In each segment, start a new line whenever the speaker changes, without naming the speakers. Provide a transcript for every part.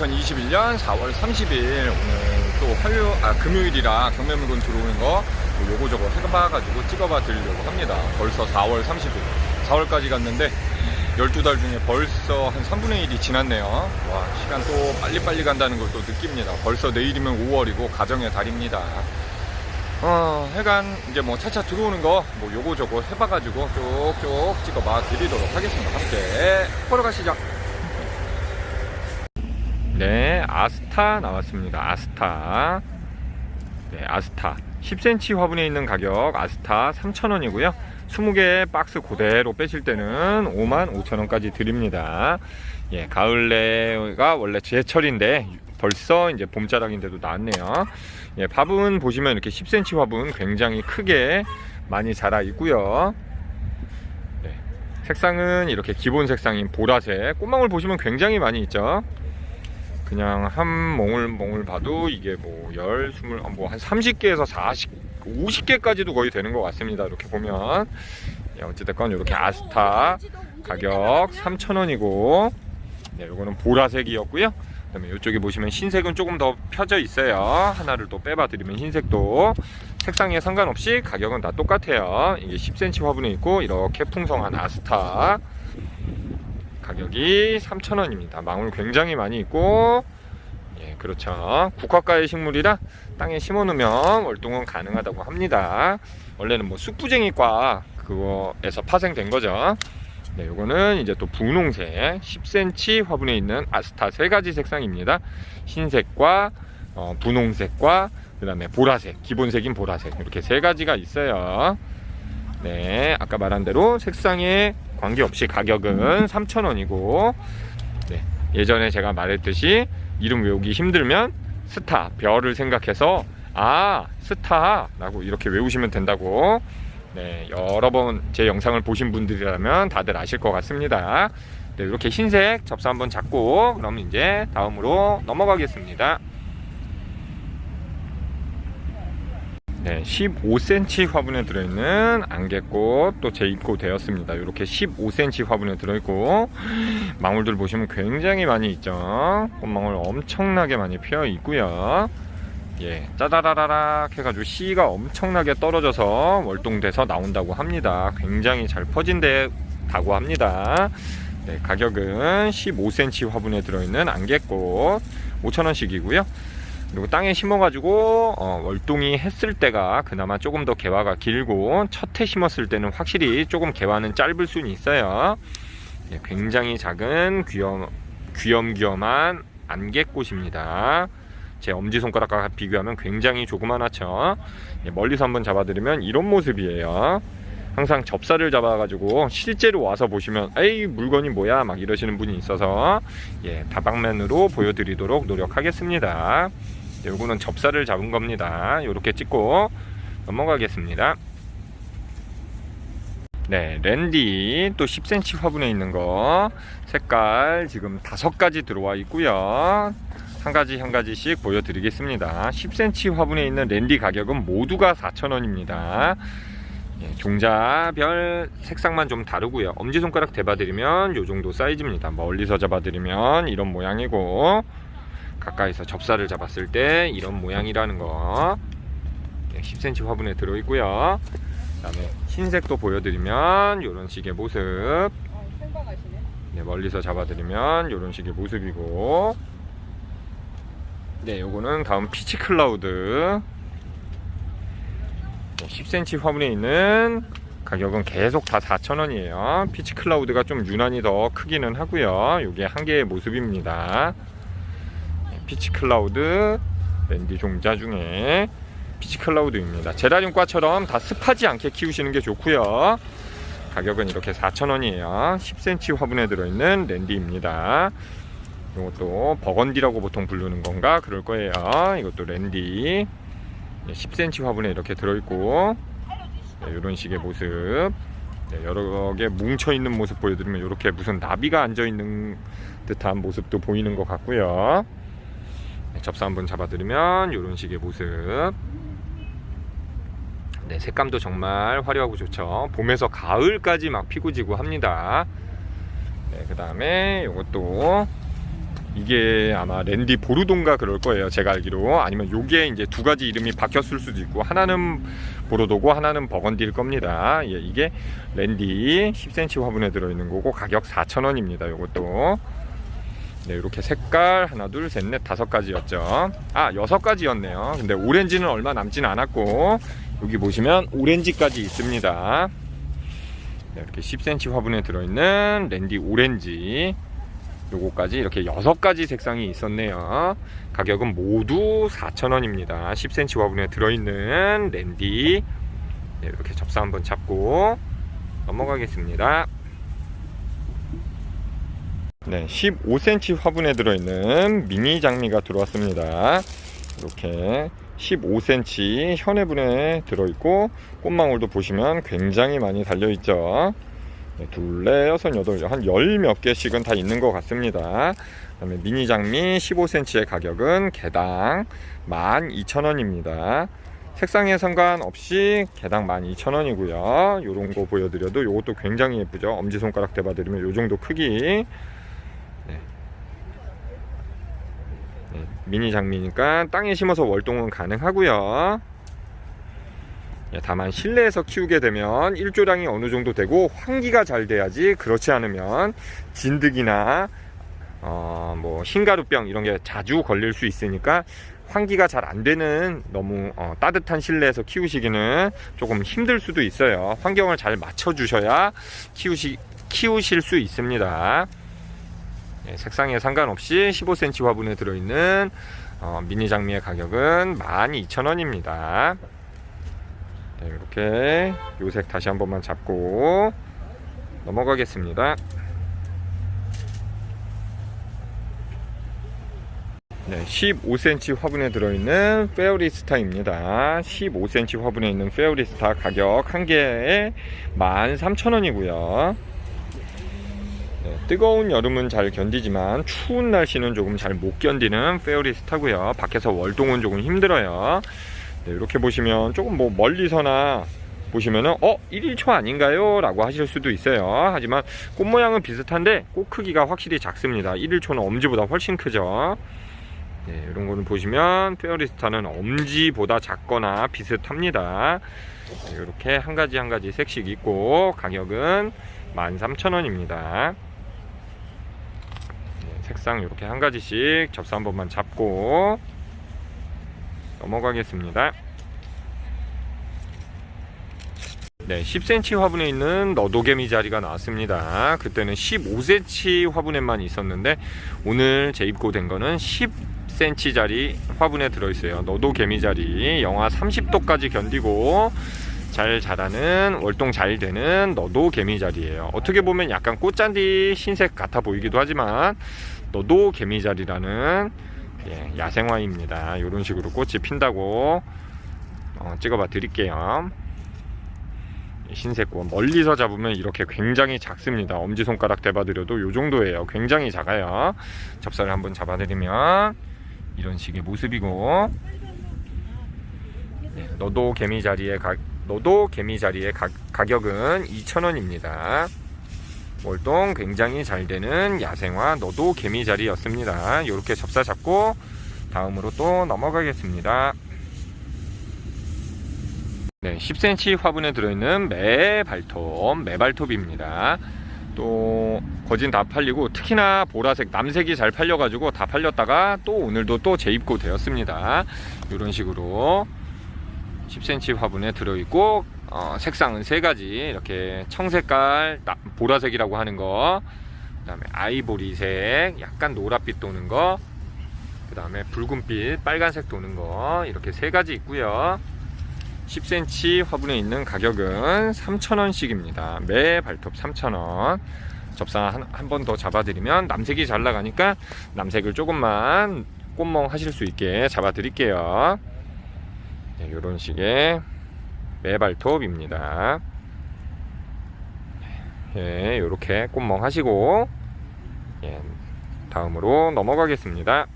2021년 4월 30일 오늘 또 화요 아 금요일이라 경매 물건 들어오는 거뭐 요거 저거 해봐가지고 찍어봐 드리려고 합니다. 벌써 4월 30일. 4월까지 갔는데 12달 중에 벌써 한 3분의 1이 지났네요. 와 시간 또 빨리빨리 간다는 걸 또 느낍니다. 벌써 내일이면 5월이고 가정의 달입니다. 어, 해간 이제 뭐 차차 들어오는 거 뭐 요거 저거 해봐가지고 쭉쭉 찍어봐 드리도록 하겠습니다. 함께 보러 가시죠. 네, 아스타 나왔습니다. 아스타. 네, 아스타. 10cm 화분에 있는 가격 아스타 3,000원이고요. 20개 박스 그대로 빼실 때는 55,000원까지 드립니다. 예, 가을내가 원래 제철인데 벌써 이제 봄자락인데도 나왔네요. 예, 밥은 보시면 이렇게 10cm 화분 굉장히 크게 많이 자라 있고요. 네, 색상은 이렇게 기본 색상인 보라색. 꽃망울 보시면 굉장히 많이 있죠. 그냥 한 몽을 몽을 봐도 이게 뭐 열, 스물, 뭐한 30개에서 40, 50개까지도 거의 되는 것 같습니다. 이렇게 보면. 예, 어찌됐건 이렇게 아스타 가격 3,000원이고, 네, 요거는 보라색이었고요. 그다음에 이쪽에 보시면 흰색은 조금 더 펴져 있어요. 하나를 또 빼봐 드리면 흰색도 색상에 상관없이 가격은 다 똑같아요. 이게 10cm 화분에 있고 이렇게 풍성한 아스타 가격이 3,000원입니다. 망울 굉장히 많이 있고 예, 그렇죠. 국화가의 식물이라 땅에 심어 놓으면 월동은 가능하다고 합니다. 원래는 뭐 쑥부쟁이과 그거에서 파생된 거죠. 네, 요거는 이제 또 분홍색 10cm 화분에 있는 아스타 세 가지 색상입니다. 흰색과 어, 분홍색과 그다음에 보라색, 기본색인 보라색 이렇게 세 가지가 있어요. 네, 아까 말한 대로 색상에 관계없이 가격은 3,000원이고 네, 예전에 제가 말했듯이 이름 외우기 힘들면 스타, 별을 생각해서 아, 스타라고 이렇게 외우시면 된다고 네, 여러 번 제 영상을 보신 분들이라면 다들 아실 것 같습니다. 네, 이렇게 흰색 접사 한번 잡고 그럼 이제 다음으로 넘어가겠습니다. 네, 15cm 화분에 들어있는 안개꽃 또 재입고 되었습니다. 이렇게 15cm 화분에 들어있고 망울들 보시면 굉장히 많이 있죠. 꽃망울 엄청나게 많이 피어 있고요. 예, 짜다라라락 해가지고 씨가 엄청나게 떨어져서 월동돼서 나온다고 합니다. 굉장히 잘 퍼진다고 합니다. 네, 가격은 15cm 화분에 들어있는 안개꽃 5,000원씩이고요. 그리고 땅에 심어가지고 어, 월동이 했을 때가 그나마 조금 더 개화가 길고 첫 해 심었을 때는 확실히 조금 개화는 짧을 수는 있어요. 예, 굉장히 작은 귀염 귀염귀염한 안개꽃입니다. 제 엄지 손가락과 비교하면 굉장히 조그만하죠. 예, 멀리서 한번 잡아드리면 이런 모습이에요. 항상 접사를 잡아가지고 실제로 와서 보시면 에이 물건이 뭐야 막 이러시는 분이 있어서 예 다방면으로 보여드리도록 노력하겠습니다. 네, 요거는 접사를 잡은 겁니다. 이렇게 찍고 넘어가겠습니다. 네, 랜디 또 10cm 화분에 있는 거 색깔 지금 다섯 가지 들어와 있고요. 한 가지 한 가지씩 보여드리겠습니다. 10cm 화분에 있는 랜디 가격은 모두가 4,000원입니다. 예, 종자별 색상만 좀 다르고요. 엄지손가락 대봐드리면 이 정도 사이즈입니다. 멀리서 잡아드리면 이런 모양이고 가까이서 접사를 잡았을 때 이런 모양이라는 거 예, 10cm 화분에 들어있고요. 그 다음에 흰색도 보여드리면 이런 식의 모습 네, 멀리서 잡아드리면 이런 식의 모습이고 네 요거는 다음 피치 클라우드 10cm 화분에 있는 가격은 계속 다 4,000원이에요. 피치 클라우드가 좀 유난히 더 크기는 하고요. 이게 한 개의 모습입니다. 네, 피치 클라우드 랜디 종자 중에 피치 클라우드입니다. 제라늄과처럼 다 습하지 않게 키우시는 게 좋고요. 가격은 이렇게 4,000원이에요. 10cm 화분에 들어있는 랜디입니다. 이것도 버건디라고 보통 부르는 건가 그럴 거예요. 이것도 랜디. 10cm 화분에 이렇게 들어있고 네, 이런 식의 모습. 네, 여러 개 뭉쳐 있는 모습 보여드리면 이렇게 무슨 나비가 앉아 있는 듯한 모습도 보이는 것 같고요. 네, 접사 한번 잡아드리면 이런 식의 모습. 네, 색감도 정말 화려하고 좋죠. 봄에서 가을까지 막 피고 지고 합니다. 네, 그 다음에 이것도 이게 아마 랜디 보르돈가 그럴 거예요. 제가 알기로. 아니면 요게 이제 두 가지 이름이 바뀌었을 수도 있고 하나는 보르도고 하나는 버건디일 겁니다. 예, 이게 랜디 10cm 화분에 들어있는 거고 가격 4,000원입니다. 요것도. 네, 이렇게 색깔 하나, 둘, 셋, 넷, 다섯 가지였죠. 아, 여섯 가지였네요. 근데 오렌지는 얼마 남진 않았고 여기 보시면 오렌지까지 있습니다. 네, 이렇게 10cm 화분에 들어있는 랜디 오렌지 요거까지 이렇게 여섯 가지 색상이 있었네요. 가격은 모두 4,000원입니다. 10cm 화분에 들어있는 랜디 네, 이렇게 접사 한번 잡고 넘어가겠습니다. 네, 15cm 화분에 들어있는 미니 장미가 들어왔습니다. 이렇게 15cm 현해분에 들어있고 꽃망울도 보시면 굉장히 많이 달려있죠. 네, 둘, 넷, 여섯, 여덟, 한 열 몇 개씩은 다 있는 것 같습니다. 그 다음에 미니 장미 15cm의 가격은 개당 12,000원입니다. 색상에 상관없이 개당 12,000원이고요. 요런 거 보여드려도 요것도 굉장히 예쁘죠. 엄지손가락 대봐드리면 요 정도 크기. 네. 네, 미니 장미니까 땅에 심어서 월동은 가능하고요. 예, 다만 실내에서 키우게 되면 일조량이 어느 정도 되고 환기가 잘 돼야지 그렇지 않으면 진드기나 어, 뭐 흰가루병 이런 게 자주 걸릴 수 있으니까 환기가 잘 안 되는 너무 어, 따뜻한 실내에서 키우시기는 조금 힘들 수도 있어요. 환경을 잘 맞춰 주셔야 키우시 키우실 수 있습니다. 예, 색상에 상관없이 15cm 화분에 들어있는 어, 미니 장미의 가격은 12,000원입니다. 네, 이렇게 요색 다시 한 번만 잡고 넘어가겠습니다. 네, 15cm 화분에 들어있는 페어리스타입니다. 15cm 화분에 있는 페어리스타 가격 한 개에 13,000원이고요. 네, 뜨거운 여름은 잘 견디지만 추운 날씨는 조금 잘 못 견디는 페어리스타고요. 밖에서 월동은 조금 힘들어요. 네, 이렇게 보시면 조금 뭐 멀리서나 보시면은 어 1일초 아닌가요? 라고 하실 수도 있어요. 하지만 꽃 모양은 비슷한데 꽃 크기가 확실히 작습니다. 1일초는 엄지보다 훨씬 크죠. 네, 이런 거는 보시면 페어리스타는 엄지보다 작거나 비슷합니다. 네, 이렇게 한 가지 한 가지 색씩 있고 가격은 13,000원입니다. 네, 색상 이렇게 한 가지씩 접사 한 번만 잡고 넘어가겠습니다. 네, 10cm 화분에 있는 너도개미 자리가 나왔습니다. 그때는 15cm 화분에만 있었는데 오늘 재입고된 거는 10cm 자리 화분에 들어있어요. 너도개미 자리 영하 30도까지 견디고 잘 자라는 월동 잘 되는 너도 개미 자리예요. 어떻게 보면 약간 꽃잔디 흰색 같아 보이기도 하지만 너도 개미 자리라는 예, 야생화입니다. 이런 식으로 꽃이 핀다고 어, 찍어봐 드릴게요. 흰색 꽃 멀리서 잡으면 이렇게 굉장히 작습니다. 엄지 손가락 대봐드려도 이 정도예요. 굉장히 작아요. 접사를 한번 잡아드리면 이런 식의 모습이고 네, 너도 개미 자리의 가, 너도 개미 자리의 가, 가격은 2,000원입니다. 월동 굉장히 잘 되는 야생화 너도 개미 자리였습니다. 이렇게 접사 잡고 다음으로 또 넘어가겠습니다. 네, 10cm 화분에 들어있는 매발톱, 매발톱입니다. 또 거진 다 팔리고 특히나 보라색, 남색이 잘 팔려가지고 다 팔렸다가 또 오늘도 또 재입고 되었습니다. 이런 식으로 10cm 화분에 들어있고 어, 색상은 세 가지 이렇게 청색깔, 나- 보라색이라고 하는 거, 그 다음에 아이보리색, 약간 노란빛 도는 거, 그 다음에 붉은빛, 빨간색 도는 거 이렇게 세 가지 있고요. 10cm 화분에 있는 가격은 3,000원씩입니다. 매 발톱 3,000원. 접사 한번 더 잡아드리면 남색이 잘 나가니까 남색을 조금만 꽃멍 하실 수 있게 잡아드릴게요. 네, 이런 식의 매발톱입니다. 예, 이렇게 꽃멍 하시고 예, 다음으로 넘어가겠습니다.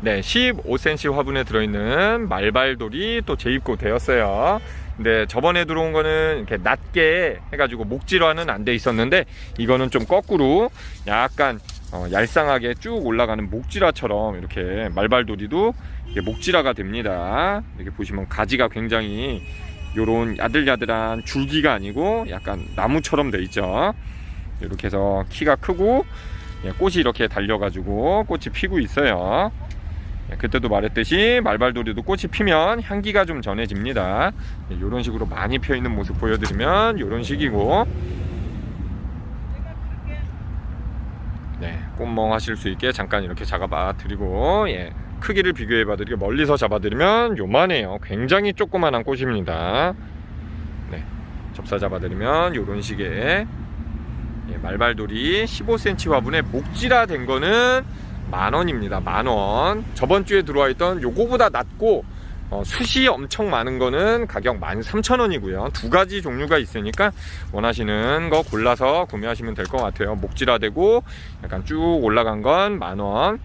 네, 15cm 화분에 들어있는 말발돌이 또 재입고 되었어요. 근데 저번에 들어온 거는 이렇게 낮게 해가지고 목질화는 안 돼 있었는데 이거는 좀 거꾸로 약간 어, 얄쌍하게 쭉 올라가는 목지라처럼 이렇게 말발돌이도 목지라가 됩니다. 이렇게 보시면 가지가 굉장히 요런 야들야들한 줄기가 아니고 약간 나무처럼 돼 있죠. 이렇게 해서 키가 크고 예, 꽃이 이렇게 달려가지고 꽃이 피고 있어요. 예, 그때도 말했듯이 말발돌이도 꽃이 피면 향기가 좀 전해집니다. 이런 식으로 많이 펴 있는 모습 보여드리면 이런 식이고 네, 꽃멍 하실 수 있게 잠깐 이렇게 잡아봐 드리고 예, 크기를 비교해 봐 드리고 멀리서 잡아 드리면 요만해요. 굉장히 조그만한 꽃입니다. 네, 접사 잡아 드리면 요런 식의 예, 말발돌이 15cm 화분에 목지라 된 거는 만 원입니다. 만 원. 저번 주에 들어와 있던 요거보다 낮고 어, 숱이 엄청 많은 거는 가격 13,000원이고요. 두 가지 종류가 있으니까 원하시는 거 골라서 구매하시면 될 것 같아요. 목지라 되고 약간 쭉 올라간 건 만 원.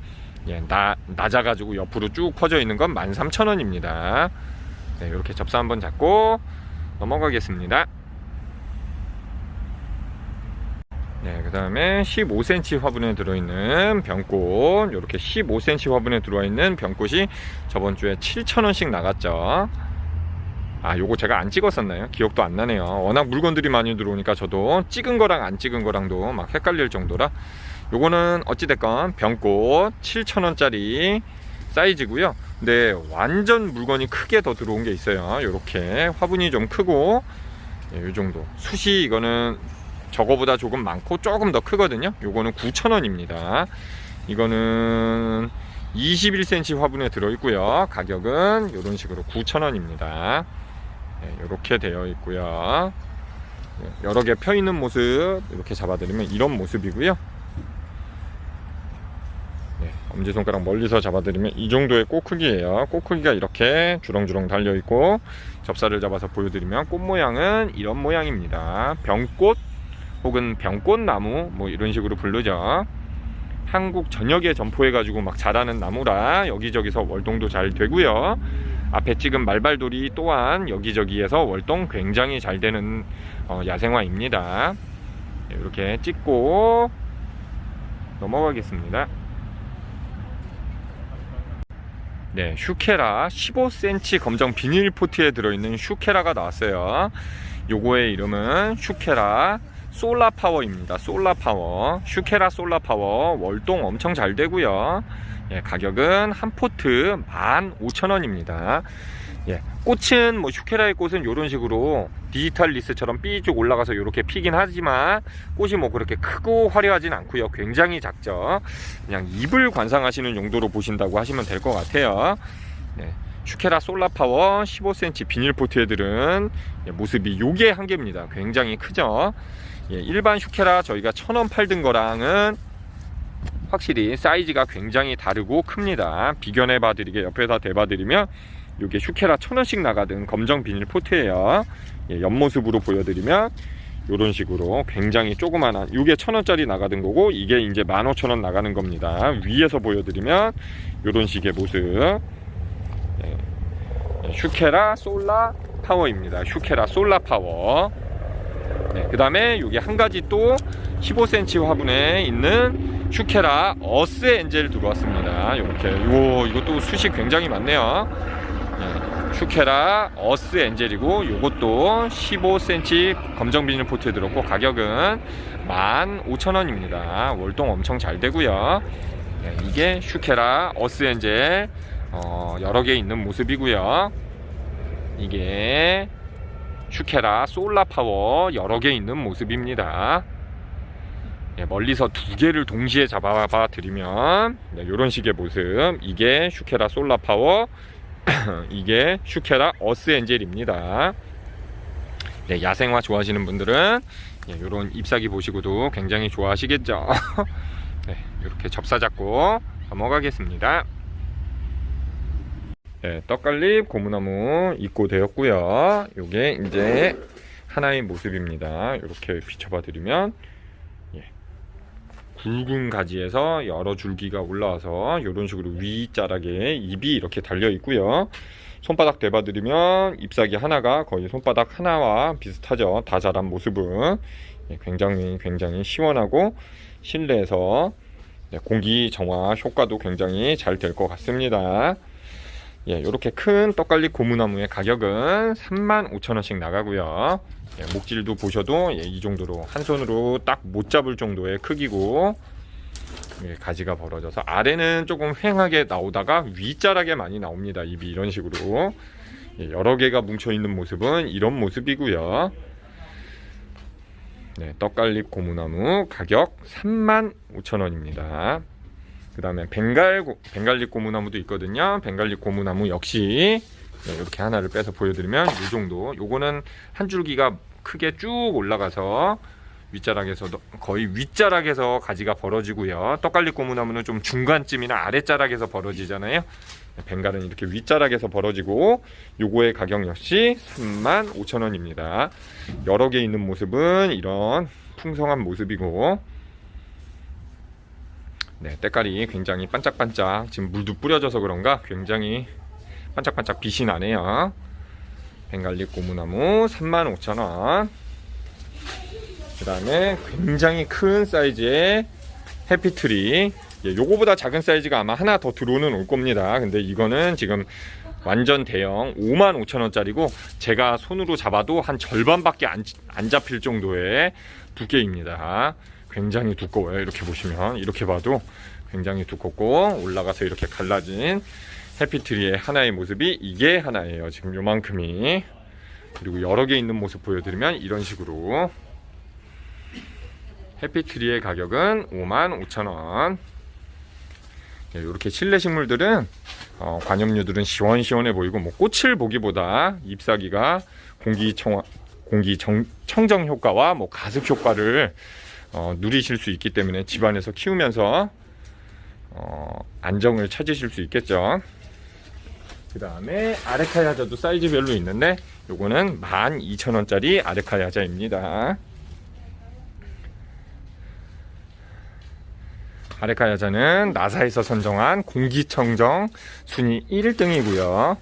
예, 나, 낮아가지고 옆으로 쭉 퍼져 있는 건 13,000원입니다. 네, 이렇게 접사 한번 잡고 넘어가겠습니다. 네, 그 다음에 15cm 화분에 들어있는 병꽃 이렇게 15cm 화분에 들어와 있는 병꽃이 저번 주에 7,000원씩 나갔죠 아 요거 제가 안 찍었었나요? 기억도 안 나네요. 워낙 물건들이 많이 들어오니까 저도 찍은 거랑 안 찍은 거랑도 막 헷갈릴 정도라. 요거는 어찌됐건 병꽃 7,000원짜리 사이즈고요. 근데 완전 물건이 크게 더 들어온 게 있어요. 요렇게 화분이 좀 크고 예, 요 정도. 숱이 이거는 저거보다 조금 많고 조금 더 크거든요. 요거는 9,000원입니다. 이거는 21cm 화분에 들어있고요. 가격은 이런 식으로 9,000원입니다 이렇게 되어 있고요. 예, 여러 개 펴 있는 모습 이렇게 잡아드리면 이런 모습이고요. 네, 엄지손가락 멀리서 잡아드리면 이 정도의 꽃 크기예요. 꽃 크기가 이렇게 주렁주렁 달려있고 접사를 잡아서 보여드리면 꽃 모양은 이런 모양입니다. 병꽃 혹은 병꽃나무 뭐 이런 식으로 부르죠 한국 전역에 점포해 가지고 막 자라는 나무라 여기저기서 월동도 잘 되고요. 앞에 찍은 말발돌이 또한 여기저기에서 월동 굉장히 잘 되는 어, 야생화입니다. 네, 이렇게 찍고 넘어가겠습니다. 네, 슈케라 15cm 검정 비닐 포트에 들어있는 슈케라가 나왔어요. 요거의 이름은 슈케라 솔라 파워입니다. 솔라 파워. 슈케라 솔라 파워. 월동 엄청 잘 되고요. 예, 가격은 한 포트 15,000원입니다. 예, 꽃은 뭐 슈케라의 꽃은 이런 식으로 디지털 리스처럼 삐쭉 올라가서 이렇게 피긴 하지만 꽃이 뭐 그렇게 크고 화려하진 않고요. 굉장히 작죠. 그냥 잎을 관상하시는 용도로 보신다고 하시면 될 것 같아요. 네. 슈케라 솔라파워 15cm 비닐포트 애들은 예, 모습이 요게 한 개입니다. 굉장히 크죠. 예, 일반 슈케라 저희가 천 원 팔던 거랑은 확실히 사이즈가 굉장히 다르고 큽니다. 비견해 봐드리게 옆에다 대봐드리면 이게 슈케라 천 원씩 나가던 검정 비닐 포트예요. 예, 옆모습으로 보여드리면 이런 식으로 굉장히 조그만한 이게 천 원짜리 나가던 거고 이게 이제 만 오천 원 나가는 겁니다. 위에서 보여드리면 이런 식의 모습. 예, 슈케라 솔라 파워입니다. 슈케라 솔라 파워. 네, 그 다음에 여기 한 가지 또 15cm 화분에 있는 슈케라 어스 엔젤 들어왔습니다. 이렇게 요 이것도 숱이 굉장히 많네요. 네, 슈케라 어스 엔젤이고 이것도 15cm 검정 비닐 포트에 들었고 가격은 15,000원입니다. 월동 엄청 잘 되고요. 네, 이게 슈케라 어스 엔젤 어, 여러 개 있는 모습이고요. 이게 슈케라 솔라 파워 여러 개 있는 모습입니다. 네, 멀리서 두 개를 동시에 잡아봐 드리면 네, 이런 식의 모습 이게 슈케라 솔라 파워 이게 슈케라 어스 엔젤입니다. 네, 야생화 좋아하시는 분들은 이런 잎사귀 보시고도 굉장히 좋아하시겠죠. 네, 이렇게 접사 잡고 넘어가겠습니다. 네, 떡갈립 고무나무 입고 되었고요. 요게 이제 하나의 모습입니다. 이렇게 비춰봐 드리면 예, 굵은 가지에서 여러 줄기가 올라와서 이런 식으로 위자락에 잎이 이렇게 달려 있고요. 손바닥 대봐 드리면 잎사귀 하나가 거의 손바닥 하나와 비슷하죠. 다 자란 모습은 예, 굉장히 굉장히 시원하고 실내에서 네, 공기 정화 효과도 굉장히 잘 될 것 같습니다. 예, 이렇게 큰 떡갈비 고무나무의 가격은 35,000원씩 나가고요. 예, 목질도 보셔도 예, 이 정도로 한 손으로 딱 못 잡을 정도의 크기고 예, 가지가 벌어져서 아래는 조금 휑하게 나오다가 윗자락에 많이 나옵니다. 잎이 이런 식으로 예, 여러 개가 뭉쳐 있는 모습은 이런 모습이고요. 네, 떡갈립 고무나무 가격 35,000원입니다. 그 다음에 벵갈, 고- 벵갈잎 고무나무도 있거든요. 벵갈잎 고무나무 역시 네, 이렇게 하나를 빼서 보여드리면 이 정도. 요거는 한 줄기가 크게 쭉 올라가서 윗자락에서 거의 윗자락에서 가지가 벌어지고요. 떡갈릭 고무나무는 좀 중간쯤이나 아랫자락에서 벌어지잖아요. 네, 벵갈은 이렇게 윗자락에서 벌어지고 요거의 가격 역시 35,000원입니다. 여러 개 있는 모습은 이런 풍성한 모습이고 네, 때깔이 굉장히 반짝반짝 지금 물도 뿌려져서 그런가 굉장히 반짝반짝 빛이 나네요. 벵갈잎 고무나무 35,000원. 그 다음에 굉장히 큰 사이즈의 해피트리. 예, 요거보다 작은 사이즈가 아마 하나 더 들어오는 올 겁니다. 근데 이거는 지금 완전 대형 55,000원짜리고 제가 손으로 잡아도 한 절반밖에 안, 안 잡힐 정도의 두께입니다. 굉장히 두꺼워요. 이렇게 보시면 이렇게 봐도 굉장히 두껍고 올라가서 이렇게 갈라진 해피트리의 하나의 모습이 이게 하나예요. 지금 요만큼이 그리고 여러 개 있는 모습 보여드리면 이런 식으로 해피트리의 가격은 55,000원. 이렇게 실내 식물들은 어, 관엽류들은 시원시원해 보이고 뭐 꽃을 보기보다 잎사귀가 공기 청 공기 정, 청정 효과와 뭐 가습 효과를 어, 누리실 수 있기 때문에 집안에서 키우면서 어, 안정을 찾으실 수 있겠죠. 그 다음에 아레카 야자도 사이즈별로 있는데 요거는 12,000원짜리 아레카 야자입니다. 아레카 야자는 나사에서 선정한 공기청정 순위 1등이고요.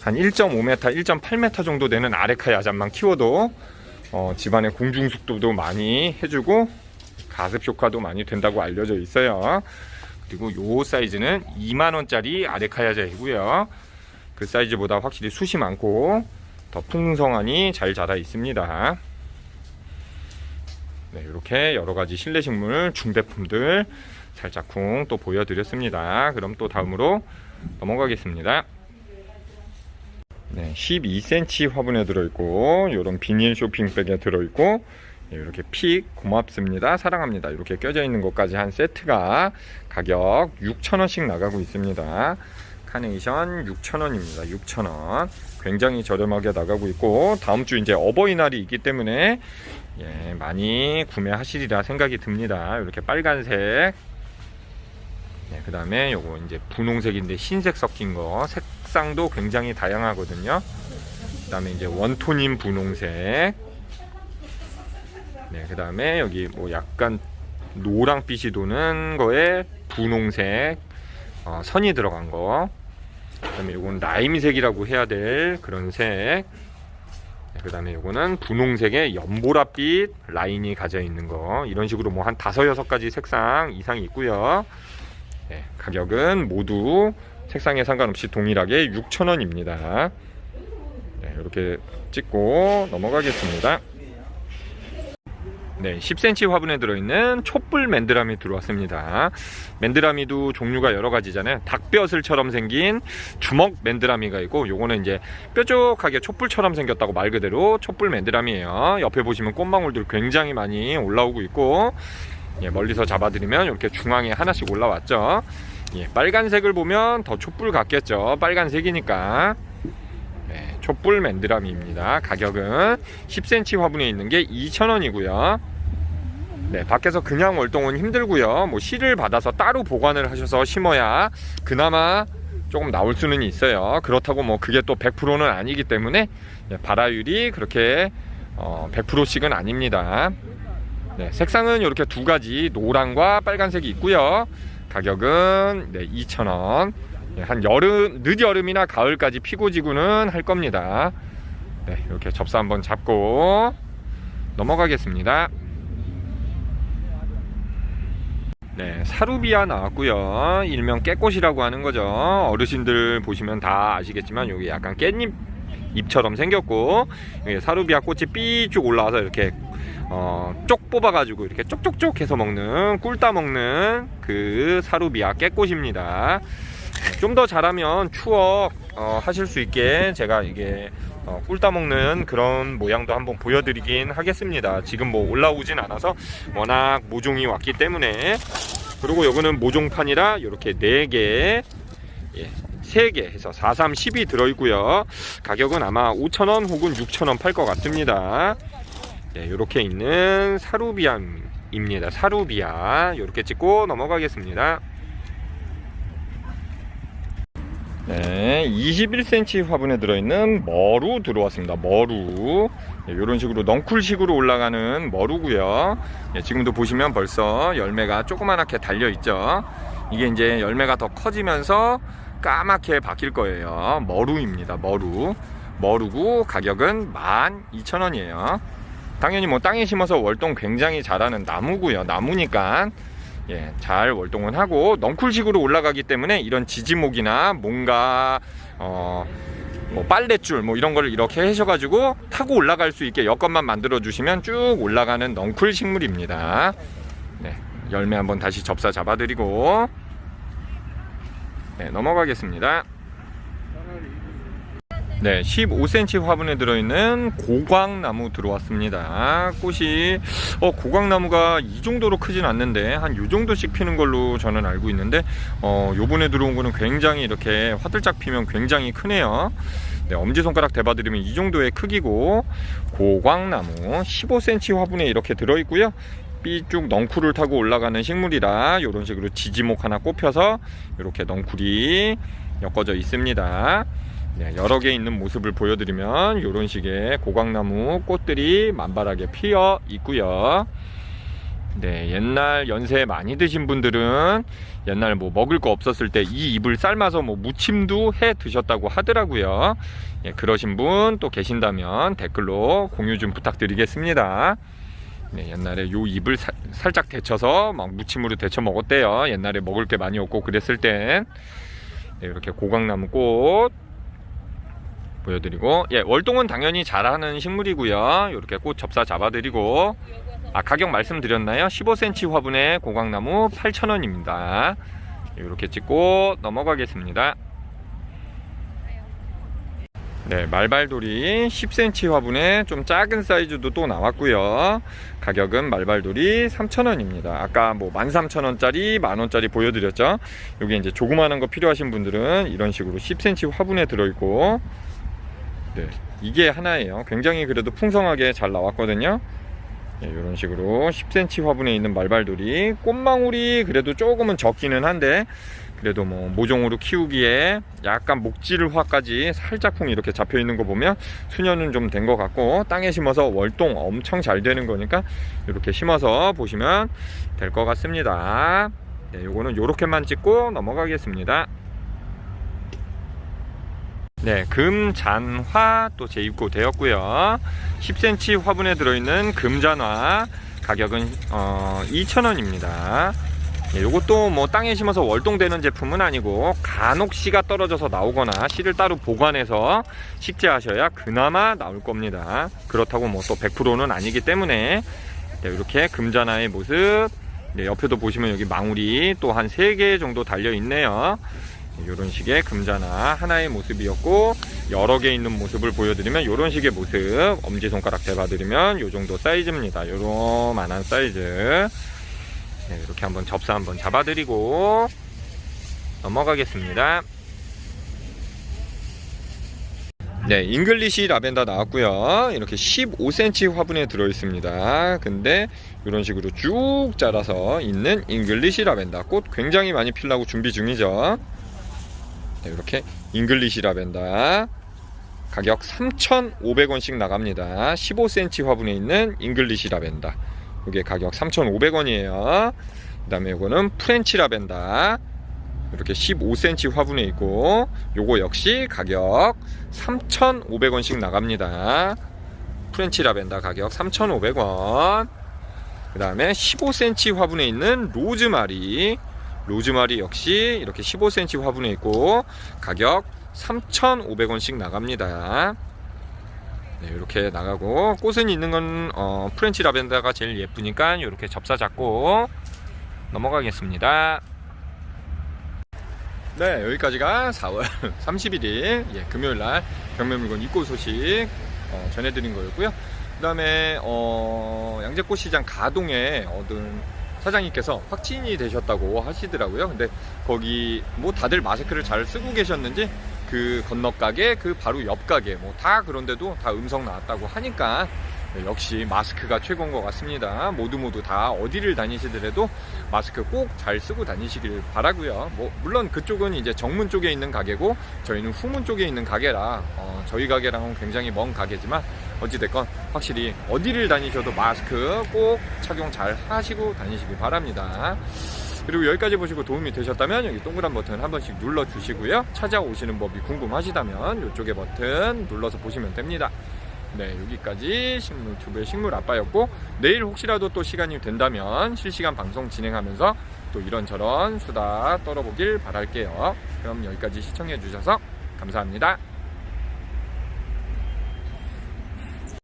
한 1.5m, 1.8m 정도 되는 아레카 야잔만 키워도 어, 집안의 공중 숙도도 많이 해주고 가습 효과도 많이 된다고 알려져 있어요. 그리고 요 사이즈는 2만 원짜리 아레카 야자이고요. 그 사이즈보다 확실히 숱이 많고 더 풍성하니 잘 자라 있습니다. 네, 이렇게 여러 가지 실내 식물 중대품들 살짝쿵 또 보여드렸습니다. 그럼 또 다음으로 넘어가겠습니다. 네, 12cm 화분에 들어있고 이런 비닐 쇼핑백에 들어있고 네, 이렇게 픽 고맙습니다. 사랑합니다. 이렇게 껴져 있는 것까지 한 세트가 가격 6,000원씩 나가고 있습니다. 카네이션 6,000원입니다. 6,000원. 굉장히 저렴하게 나가고 있고 다음 주 이제 어버이날이 있기 때문에 예, 많이 구매하시리라 생각이 듭니다. 이렇게 빨간색. 네, 그 다음에 요거 이제 분홍색인데 흰색 섞인 거. 색상도 굉장히 다양하거든요. 그 다음에 이제 원톤인 분홍색. 네, 그 다음에 여기 뭐 약간 노랑빛이 도는 거에 분홍색 어, 선이 들어간 거. 그 다음에 요건 라임색이라고 해야 될 그런 색. 네, 그 다음에 요거는 분홍색에 연보라빛 라인이 가져 있는 거. 이런 식으로 뭐 한 다섯 여섯 가지 색상 이상이 있고요. 네, 가격은 모두 색상에 상관없이 동일하게 6,000원입니다. 네, 이렇게 찍고 넘어가겠습니다. 네, 10cm 화분에 들어있는 촛불 맨드라미 들어왔습니다. 맨드라미도 종류가 여러 가지잖아요. 닭뼈슬처럼 생긴 주먹 맨드라미가 있고, 요거는 이제 뾰족하게 촛불처럼 생겼다고 말 그대로 촛불 맨드라미예요. 옆에 보시면 꽃망울들 굉장히 많이 올라오고 있고, 예, 멀리서 잡아드리면 이렇게 중앙에 하나씩 올라왔죠. 예, 빨간색을 보면 더 촛불 같겠죠. 빨간색이니까. 네, 촛불 맨드라미입니다. 가격은 10cm 화분에 있는 게 2,000원이고요. 네, 밖에서 그냥 월동은 힘들고요. 뭐 씨를 받아서 따로 보관을 하셔서 심어야 그나마 조금 나올 수는 있어요. 그렇다고 뭐 그게 또 100%는 아니기 때문에 예, 발화율이 그렇게 어, 100%씩은 아닙니다. 네, 색상은 이렇게 두 가지 노랑과 빨간색이 있고요. 가격은 네, 2,000원. 네, 한 여름 늦 여름이나 가을까지 피고 지구는 할 겁니다. 네, 이렇게 접사 한번 잡고 넘어가겠습니다. 네, 사루비아 나왔고요. 일명 깨꽃이라고 하는 거죠. 어르신들 보시면 다 아시겠지만 여기 약간 깻잎 잎처럼 생겼고 여기 사루비아 꽃이 삐쭉 올라와서 이렇게 어, 쪽 뽑아가지고 이렇게 쪽쪽쪽 해서 먹는 꿀 따 먹는 그 사루비아 깨꽃입니다. 좀 더 잘하면 추억 어, 하실 수 있게 제가 이게 어, 꿀 따먹는 그런 모양도 한번 보여드리긴 하겠습니다. 지금 뭐 올라오진 않아서 워낙 모종이 왔기 때문에 그리고 요거는 모종판이라 이렇게 4개 예, 3개 해서 4, 3, 10이 들어있고요. 가격은 아마 5,000원 혹은 6,000원 팔 것 같습니다. 네, 이렇게 있는 사루비아입니다. 사루비아 이렇게 찍고 넘어가겠습니다. 네, 21cm 화분에 들어있는 머루 들어왔습니다. 머루. 이런 식으로 넝쿨식으로 올라가는 머루고요. 예, 지금도 보시면 벌써 열매가 조그만하게 달려 있죠. 이게 이제 열매가 더 커지면서 까맣게 바뀔 거예요. 머루입니다. 머루. 머루고 가격은 12,000원이에요. 당연히 뭐 땅에 심어서 월동 굉장히 잘하는 나무고요. 나무니까 예, 잘 월동은 하고 넝쿨식으로 올라가기 때문에 이런 지지목이나 뭔가 어, 뭐 빨랫줄 뭐 이런 걸 이렇게 하셔가지고 타고 올라갈 수 있게 여건만 만들어 주시면 쭉 올라가는 넝쿨 식물입니다. 네, 열매 한번 다시 접사 잡아드리고 네, 넘어가겠습니다. 네, 15cm 화분에 들어있는 고광나무 들어왔습니다. 꽃이 어, 고광나무가 이 정도로 크진 않는데 한요 정도씩 피는 걸로 저는 알고 있는데 어, 요번에 들어온 거는 굉장히 이렇게 화들짝 피면 굉장히 크네요. 네, 엄지손가락 대봐드리면 이 정도의 크기고 고광나무 15cm 화분에 이렇게 들어있고요. 삐쭉 넝쿨을 타고 올라가는 식물이라 이런 식으로 지지목 하나 꼽혀서 이렇게 넝쿨이 엮어져 있습니다. 네, 여러 개 있는 모습을 보여드리면 이런 식의 고광나무 꽃들이 만발하게 피어 있고요. 네, 옛날 연세 많이 드신 분들은 옛날 뭐 먹을 거 없었을 때 이 잎을 삶아서 뭐 무침도 해 드셨다고 하더라고요. 예, 그러신 분 또 계신다면 댓글로 공유 좀 부탁드리겠습니다. 네, 옛날에 요 잎을 사- 살짝 데쳐서 막 무침으로 데쳐 먹었대요. 옛날에 먹을 게 많이 없고 그랬을 땐 네, 이렇게 고강나무 꽃 보여드리고 예 월동은 당연히 잘하는 식물이고요. 이렇게 꽃 접사 잡아드리고 아 가격 말씀드렸나요? 15cm 화분에 고강나무 8,000원입니다. 이렇게 찍고 넘어가겠습니다. 네, 말발돌이 10cm 화분에 좀 작은 사이즈도 또 나왔고요. 가격은 말발돌이 3,000원입니다. 아까 뭐 13,000원짜리, 만원짜리 보여드렸죠. 여기 이제 조그마한 거 필요하신 분들은 이런 식으로 10cm 화분에 들어있고, 네, 이게 하나예요. 굉장히 그래도 풍성하게 잘 나왔거든요. 네, 이런 식으로 10cm 화분에 있는 말발돌이 꽃망울이 그래도 조금은 적기는 한데 그래도 뭐 모종으로 키우기에 약간 목질화까지 살짝쿵 이렇게 잡혀 있는 거 보면 수년은 좀 된 것 같고 땅에 심어서 월동 엄청 잘 되는 거니까 이렇게 심어서 보시면 될 것 같습니다. 네, 요거는 요렇게만 찍고 넘어가겠습니다. 네, 금잔화 또 재입고 되었고요. 10cm 화분에 들어있는 금잔화 가격은 어, 2,000원입니다. 예, 요것도 뭐 땅에 심어서 월동되는 제품은 아니고 간혹 씨가 떨어져서 나오거나 씨를 따로 보관해서 식재하셔야 그나마 나올 겁니다. 그렇다고 뭐 또 100%는 아니기 때문에 네, 이렇게 금잔화의 모습 네, 옆에도 보시면 여기 망울이 또 한 3개 정도 달려 있네요. 이런 식의 금자나 하나의 모습이었고 여러 개 있는 모습을 보여드리면 이런 식의 모습 엄지손가락 대봐드리면 이 정도 사이즈입니다 요런만한 사이즈 네, 이렇게 한번 접사 한번 잡아드리고 넘어가겠습니다 네, 잉글리시 라벤더 나왔고요. 이렇게 15cm 화분에 들어 있습니다. 근데 이런 식으로 쭉 자라서 있는 잉글리시 라벤더 꽃 굉장히 많이 필라고 준비 중이죠. 네, 이렇게 잉글리시 라벤더 가격 3,500원씩 나갑니다. 15cm 화분에 있는 잉글리시 라벤더 이게 가격 3,500원이에요. 그 다음에 이거는 프렌치 라벤더 이렇게 15cm 화분에 있고 요거 역시 가격 3,500원씩 나갑니다. 프렌치 라벤더 가격 3,500원. 그 다음에 15cm 화분에 있는 로즈마리 로즈마리 역시 이렇게 15cm 화분에 있고 가격 3,500원씩 나갑니다. 네, 이렇게 나가고 꽃은 있는 건 어, 프렌치 라벤더가 제일 예쁘니까 이렇게 접사 잡고 넘어가겠습니다. 네 여기까지가 4월 31일 예, 금요일 날 경매 물건 입고 소식 어, 전해드린 거였고요. 그 다음에 어, 양재꽃시장 가동에 얻은 사장님께서 확진이 되셨다고 하시더라고요 근데 거기 뭐 다들 마스크를 잘 쓰고 계셨는지 그 건너 가게 그 바로 옆 가게 뭐 다 그런데도 다 음성 나왔다고 하니까 네, 역시 마스크가 최고인 것 같습니다. 모두 모두 다 어디를 다니시더라도 마스크 꼭 잘 쓰고 다니시길 바라고요. 뭐 물론 그쪽은 이제 정문 쪽에 있는 가게고 저희는 후문 쪽에 있는 가게라 어, 저희 가게랑은 굉장히 먼 가게지만 어찌됐건 확실히 어디를 다니셔도 마스크 꼭 착용 잘 하시고 다니시길 바랍니다. 그리고 여기까지 보시고 도움이 되셨다면 여기 동그란 버튼 한 번씩 눌러 주시고요. 찾아오시는 법이 궁금하시다면 이쪽에 버튼 눌러서 보시면 됩니다. 네, 여기까지 식물 튜브의 식물 아빠였고 내일 혹시라도 또 시간이 된다면 실시간 방송 진행하면서 또 이런저런 수다 떨어보길 바랄게요. 그럼 여기까지 시청해 주셔서 감사합니다.